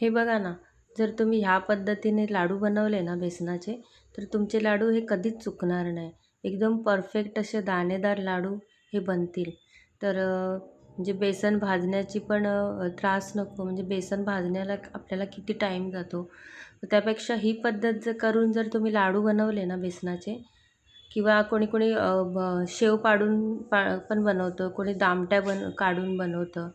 हे बघा ना जर तुम्ही ह्या पद्धतीने लाडू बनवले ना बेसनाचे तर तुमचे लाडू हे कधीच चुकणार नाही. एकदम परफेक्ट असे दाणेदार लाडू हे बनतील. तर म्हणजे बेसन भाजण्याची पण त्रास नको. म्हणजे बेसन भाजण्याला आपल्याला किती टाईम जातो? त्यापेक्षा ही पद्धत जर करून जर तुम्ही लाडू बनवले ना बेसनाचे किंवा कोणी कोणी शेव पाडून पा पण बनवतं कोणी दामट्या बन काढून बनवतं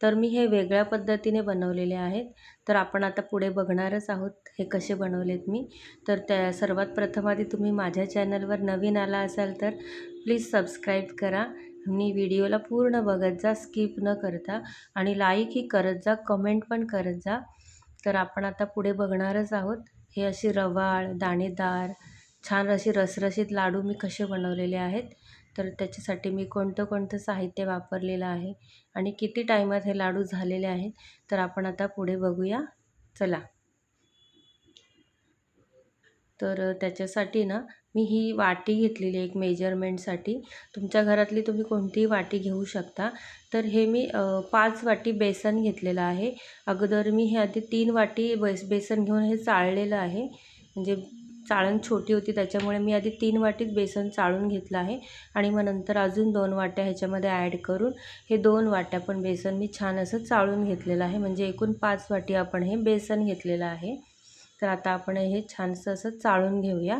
तर मी हे वेगळ्या पद्धतीने बनवलेले आहेत. तर आपण आता पुढे बघणारच आहोत हे कसे बनवलेत मी. तर त्या सर्वात प्रथम आधी तुम्ही माझ्या चॅनलवर नवीन आला असाल तर प्लीज सबस्क्राईब करा. मी व्हिडिओला पूर्ण बघत जा स्किप न करता. आणि लाईकही करत जा कमेंट पण करत जा. तर आपण आता पुढे बघणारच आहोत. हे अशी रवाळ दाणेदार छान अशी रसरशीत लाडू मी कसे बनवलेले आहेत. तर त्याच्यासाठी मी कोणतं कोणतं साहित्य वापरलेलं आहे आणि किती टायमात हे लाडू झालेले आहेत तर आपण आता पुढे बघूया. चला. तर त्याच्यासाठी ना मी ही वाटी घेतलेली एक मेजरमेंटसाठी. तुमच्या घरातली तुम्ही कोणतीही वाटी घेऊ शकता. तर हे मी पाच वाटी बेसन घेतलेलं आहे. अगोदर मी हे आधी तीन वाटी बेस बेसन घेऊन हे चाळलेलं आहे. म्हणजे चाळण छोटी होती त्याच्यामुळे मी आधी तीन वाटीत बेसन चाळून घेतलं आहे आणि मग नंतर अजून दोन वाट्या ह्याच्यामध्ये ॲड करून हे दोन वाट्या पण बेसन मी छान असं चाळून घेतलेलं आहे. म्हणजे एकूण पाच वाटी आपण हे बेसन घेतलेलं आहे. तर आता आपण हे छानसं असं चाळून घेऊया.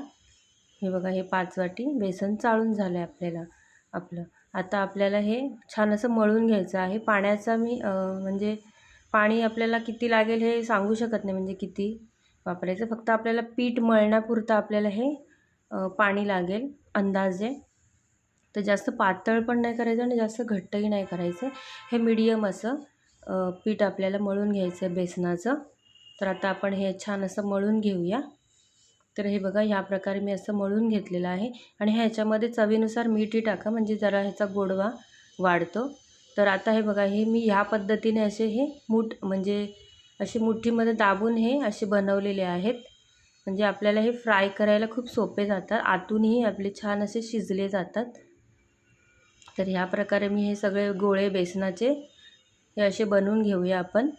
हे बघा हे पाच वाटी बेसन चाळून झालं आहे आपल्याला आपलं. आता आपल्याला हे छान असं मळून घ्यायचं आहे. पाण्याचा मी म्हणजे पाणी आपल्याला किती लागेल हे सांगू शकत नाही. म्हणजे किती? वापरायचं. फक्त आपल्याला पीठ मळण्यापुरतं आपल्याला हे पाणी लागेल अंदाजे. तर जास्त पातळ पण नाही करायचं आणि जास्त घट्टही नाही करायचं. हे मीडियम असं पीठ आपल्याला मळून घ्यायचं आहे बेसनाचं. तर आता आपण हे छान असं मळून घेऊया. तर हे बघा ह्या प्रकारे मी असं मळून घेतलेलं आहे. आणि ह्याच्यामध्ये चवीनुसार मीठही टाका म्हणजे जरा ह्याचा गोडवा वाढतो. तर आता हे बघा हे मी ह्या पद्धतीने असे हे मूठ म्हणजे असे मुठीमध्ये दाबून हे असे बनवलेले आहेत. म्हणजे आपल्याला हे फ्राय करायला खूप सोपे जातात. आतूनही आपले छान असे शिजले जातात. तर ह्या प्रकारे मी हे सगळे गोळे बेसनाचे हे असे बनवून घेऊया आपण.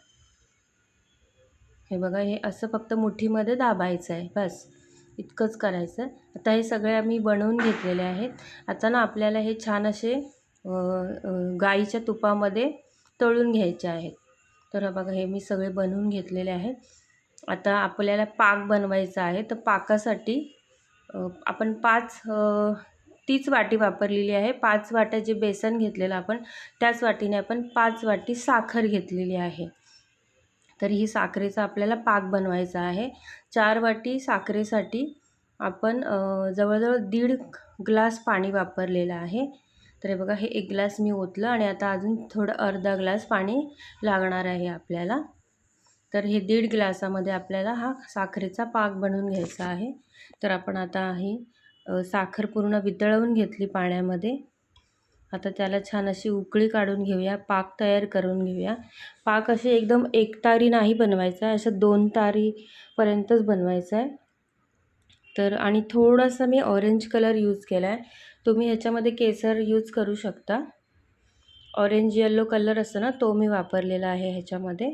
हे बघा हे असं फक्त मुठीमध्ये दाबायचं आहे. बस इतकंच करायचं आता हे सगळे आम्ही बनवून घेतलेले आहेत. आता ना आपल्याला हे छान असे गाईच्या तुपामध्ये तळून घ्यायचे आहेत. तर बघा हे मी सगळे बनवून घेतलेले आहेत. आता आपल्याला पाक बनवायचा आहे. तर पाकासाठी आपण पाच तीच वाटी वापरलेली आहे. पाच वाट्या जे बेसन घेतलेलं आपण त्याच वाटीने आपण पाच वाटी साखर घेतलेली आहे. तर ही साखरेचा आपल्याला पाक बनवायचा आहे. चार वाटी साखरेसाठी आपण जवळजवळ दीड ग्लास पाणी वापरलेलं आहे. तर हे बघा हे एक ग्लास मी ओतलं आणि आता अजून थोडं अर्धा ग्लास पाणी लागणार आहे आपल्याला. तर हे दीड ग्लासामध्ये आपल्याला हा साखरेचा पाक बनवून घ्यायचा आहे. तर आपण आता ही साखर पूर्ण वितळवून घेतली पाण्यामध्ये. आता त्याला छान अशी उकळी काढून घेऊया पाक तयार करून घेऊया. पाक असे एकदम एकतारी नाही बनवायचा आहे असं दोन तारीपर्यंतच बनवायचा आहे. तर आणि थोडासा मी ऑरेंज कलर यूज केला आहे. तुम्ही ह्याच्यामध्ये केसर यूज करू शकता. ऑरेंज येल्लो कलर असतो ना तो मी वापरलेला आहे ह्याच्यामध्ये.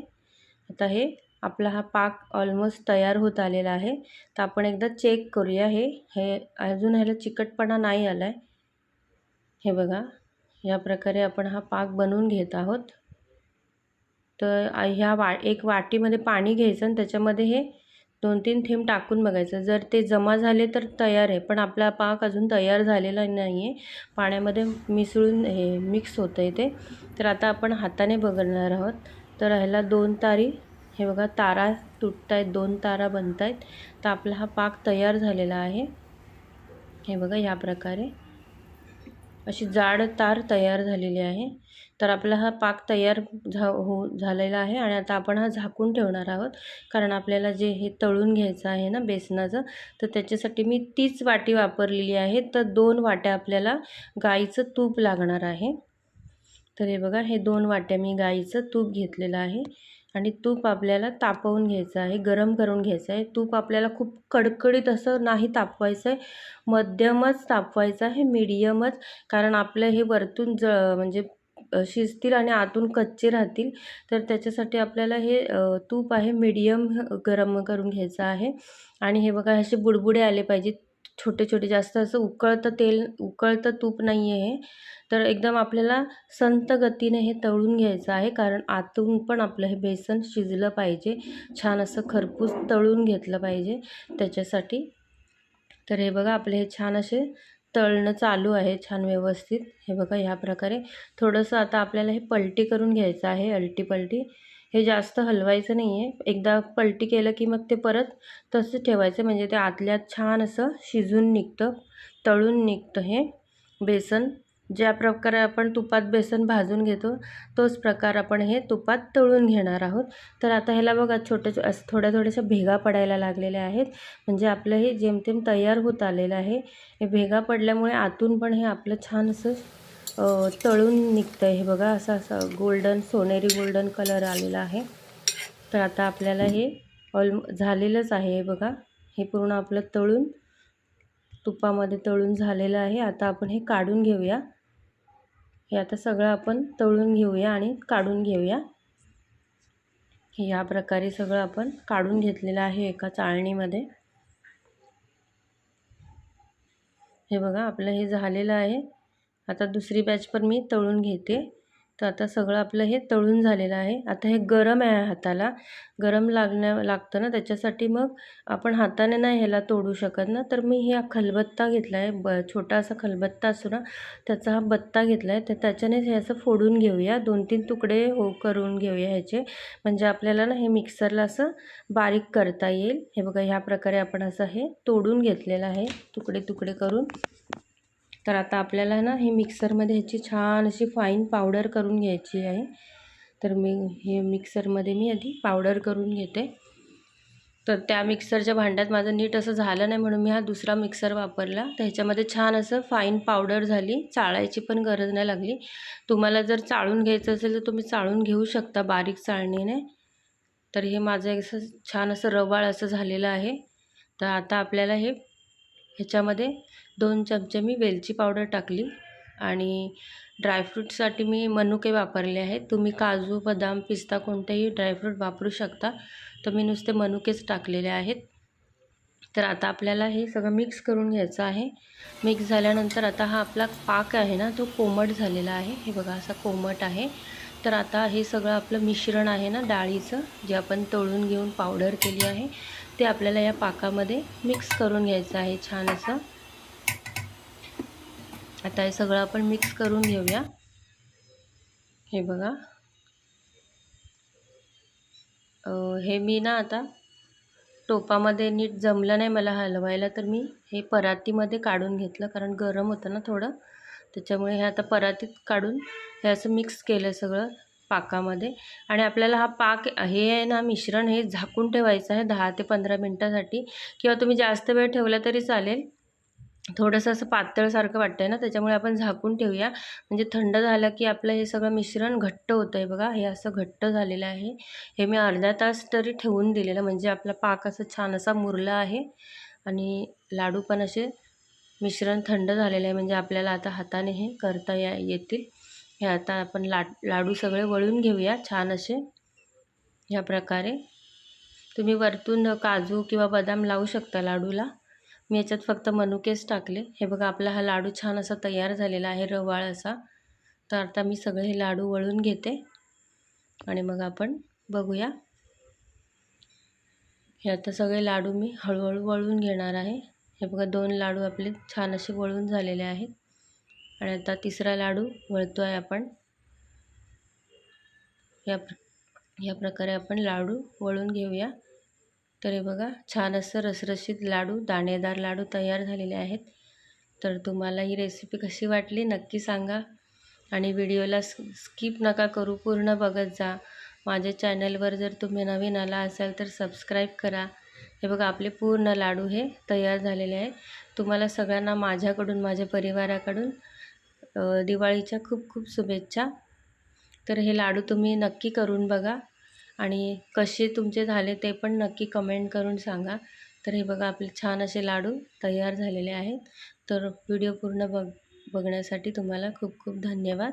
आता हे आपला हा पाक ऑलमोस्ट तयार होत आलेला आहे. तर आपण एकदा चेक करूया हे. हे अजून ह्याला चिकटपणा नाही आला आहे हे बघा या प्रकारे आपण हा पाक बनवून घेत आहोत. तर ह्या वा एक वाटीमध्ये पाणी घ्यायचं आणि त्याच्यामध्ये हे दोन तीन थेंब टाकून बघायचं. जर ते जमा झाले तर तयार आहे पण आपला पाक अजून तयार झालेला नाही आहे पाण्यामध्ये मिसळून हे मिक्स होतं आहे ते. तर आता आपण हाताने बघणार आहोत. तर ह्याला दोन तारी हे बघा तारा तुटत आहेत दोन तारा बनत आहेत तर आपला हा पाक तयार झालेला आहे. हे बघा ह्या प्रकारे. अशी जाड तार तयार झालेली आहे. तर आपला हा पाक तयार झा हो झालेला आहे आणि आता आपण हा झाकून ठेवणार आहोत. कारण आपल्याला जे हे तळून घ्यायचं आहे ना बेसनाचं तर त्याच्यासाठी मी तीच वाटी वापरलेली आहे. तर दोन वाट्या आपल्याला गाईचं तूप लागणार आहे. तर हे बघा हे दोन वाट्या मी गाईचं तूप घेतलेलं आहे. आणि तूप आपल्याला तापवून घ्यायचं आहे गरम करून घ्यायचं आहे. तूप आपल्याला खूप कडकडीत असं नाही तापवायचं आहे. मध्यमच तापवायचं आहे मीडियमच कारण आपलं हे वरतून ज म्हणजे शिजतील आणि आतून कच्चे राहतील. तर त्याच्यासाठी आपल्याला हे तूप आहे मीडियम गरम करून घ्यायचं आहे. आणि हे बघा असे बुडबुडे आले पाहिजेत. छोटे छोटे जास्त असं उकळतं तेल उकळतं तूप नाही आहे हे. तर एकदम आपल्याला संत गतीने हे तळून घ्यायचं आहे कारण आतून पण आपलं हे बेसन शिजलं पाहिजे. छान असं खरपूस तळून घेतलं पाहिजे त्याच्यासाठी. तर हे बघा आपले हे छान असे तळणं चालू आहे छान व्यवस्थित. हे बघा ह्या प्रकारे. थोडंसं आता आपल्याला हे पलटी करून घ्यायचं आहे अलटी पलटी हे जास्त हलवायचं नाही आहे एकदा पलटी केलं की मग ते परत तसंच ठेवायचं. म्हणजे ते आतल्यात छान असं शिजून निघतं तळून निघतं हे बेसन. ज्या प्रकारे आपण तुपात बेसन भाजून घेतो तोच प्रकार आपण हे तुपात तळून घेणार आहोत. तर आता ह्याला बघा छोटे असं थोड्या थोड्याशा भेगा पडायला लागलेल्या आहेत. म्हणजे आपलं हे जेमतेम तयार होत आलेलं आहे. हे भेगा पडल्यामुळे आतून पण हे आपलं छान असं तळून निघतं आहे हे बघा असं असं गोल्डन सोनेरी गोल्डन कलर आलेला आहे. तर आता आपल्याला हे ऑल झालेलंच आहे हे बघा. हे पूर्ण आपलं तळून तुपामध्ये तळून झालेलं आहे. आता आपण हे काढून घेऊया. हे आता सगळं आपण तळून घेऊया आणि काढून घेऊया. ह्या या प्रकारे सगळं आपण काढून घेतलेलं आहे एका चाळणीमध्ये. हे बघा आपलं हे झालेलं आहे. आता दुसरी बॅच पण मी तळून घेते. तर आता सगळं आपलं हे तळून झालेलं आहे. आता हे गरम आहे हाताला. गरम लागण्या लागतं ना त्याच्यासाठी मग आपण हाताने नाही ह्याला तोडू शकत ना. तर मी हे खलबत्ता घेतला आहे ब छोटा असा खलबत्ता असतो ना त्याचा हा बत्ता घेतला आहे तर त्याच्यानेच हे असं फोडून घेऊया. दोन तीन तुकडे हो करून घेऊया ह्याचे. म्हणजे आपल्याला ना हे मिक्सरला असं बारीक करता येईल. हे बघा ह्या प्रकारे आपण असं हे तोडून घेतलेलं आहे. तुकडे तुकडे करून. तर आता आपल्याला ना हे मिक्सरमध्ये ह्याची छान अशी फाईन पावडर करून घ्यायची आहे. तर मी हे मिक्सरमध्ये मी आधी पावडर करून घेते. तर त्या मिक्सरच्या भांड्यात माझं नीट असं झालं नाही म्हणून मी हा दुसरा मिक्सर वापरला. तर ह्याच्यामध्ये छान असं फाईन पावडर झाली. चाळायची पण गरज नाही लागली. तुम्हाला जर चाळून घ्यायचं असेल तर तुम्ही चाळून घेऊ शकता बारीक चाळणीने. तर हे माझं असं छान असं रवाळ असं झालेलं आहे. तर आता आपल्याला हे ह्याच्यामध्ये दोन चमचे मी वेलची पावडर टाकली आणि ड्रायफ्रूटसाठी मी मनुके वापरले आहेत. तुम्ही काजू बदाम पिस्ता कोणतेही ड्रायफ्रूट वापरू शकता. तर मी नुसते मनुकेच टाकलेले आहेत. तर आता आपल्याला हे सगळं मिक्स करून घ्यायचं आहे. मिक्स झाल्यानंतर आता हा आपला पाक आहे ना तो कोमट झालेला आहे. हे बघा असा कोमट आहे. तर आता हे सगळं आपलं मिश्रण आहे ना डाळीचं जे आपण तळून घेऊन पावडर केली आहे ते आपल्याला या पाकामध्ये मिक्स करून घ्यायचं आहे छान असं. आता हे सगळं आपण मिक्स करून घेऊया. हे बघा. हे मी ना आता टोपामध्ये नीट जमलं नाही मला हलवायला तर मी हे परातीमध्ये काढून घेतलं कारण गरम होतं ना थोडं. त्याच्यामुळे हे आता परातीत काढून हे असं मिक्स केलं सगळं पाकामध्ये. आणि आपल्याला हा पाक हे आहे ना मिश्रण हे झाकून ठेवायचं आहे दहा ते पंधरा मिनटासाठी. किंवा तुम्ही जास्त वेळ ठेवला तरी चालेल. थोडंसं असं पातळसारखं वाटतं आहे ना त्याच्यामुळे आपण झाकून ठेवूया. म्हणजे थंड झालं की आपलं हे सगळं मिश्रण घट्ट होतं आहे बघा. हे असं घट्ट झालेलं आहे. हे मी अर्धा तास तरी ठेवून दिलेलं म्हणजे आपला पाक असं छान असा मुरला आहे. आणि लाडू पण असे मिश्रण थंड झालेलं आहे म्हणजे आपल्याला आता हाताने हे करता या येतील. हे आता आपण लाड लाडू सगळे वळून घेऊया छान असे. ह्या प्रकारे. तुम्ही वरतून काजू किंवा बदाम लावू शकता लाडूला. मी याच्यात फक्त मनुकेच टाकले. हे बघा आपला हा लाडू छान असा तयार झालेला आहे रवाळ असा. तर आता मी सगळे हे लाडू वळून घेते आणि मग आपण बघूया. हे आता सगळे लाडू मी हळूहळू वळून घेणार आहे. हे बघा दोन लाडू आपले छान असे वळून झालेले आहेत. आणि आता तिसरा लाडू वळतो आहे आपण. या प्र या प्रकारे आपण लाडू वळून घेऊया. तर हे बघा छान असं रसरशीत लाडू दाणेदार लाडू तयार झालेले आहेत. तर तुम्हाला ही रेसिपी कशी वाटली नक्की सांगा आणि व्हिडिओला स्किप नका करू पूर्ण बघत जा. माझ्या चॅनलवर जर तुम्ही नवीन आला असाल तर सबस्क्राईब करा. हे बघा आपले पूर्ण लाडू हे तयार झालेले आहे तुम्हाला सगळ्यांना माझ्याकडून माझ्या परिवाराकडून दिवाळीच्या खूप खूप शुभेच्छा. तर हे लाडू तुम्ही नक्की करून बघा. आणि कसे तुमचे झाले ते पण नक्की कमेंट करून सांगा. तर हे बघा आपले छान असे लाडू तयार झालेले आहेत. तर व्हिडिओ पूर्ण बघ बघण्यासाठी तुम्हाला खूप खूप धन्यवाद.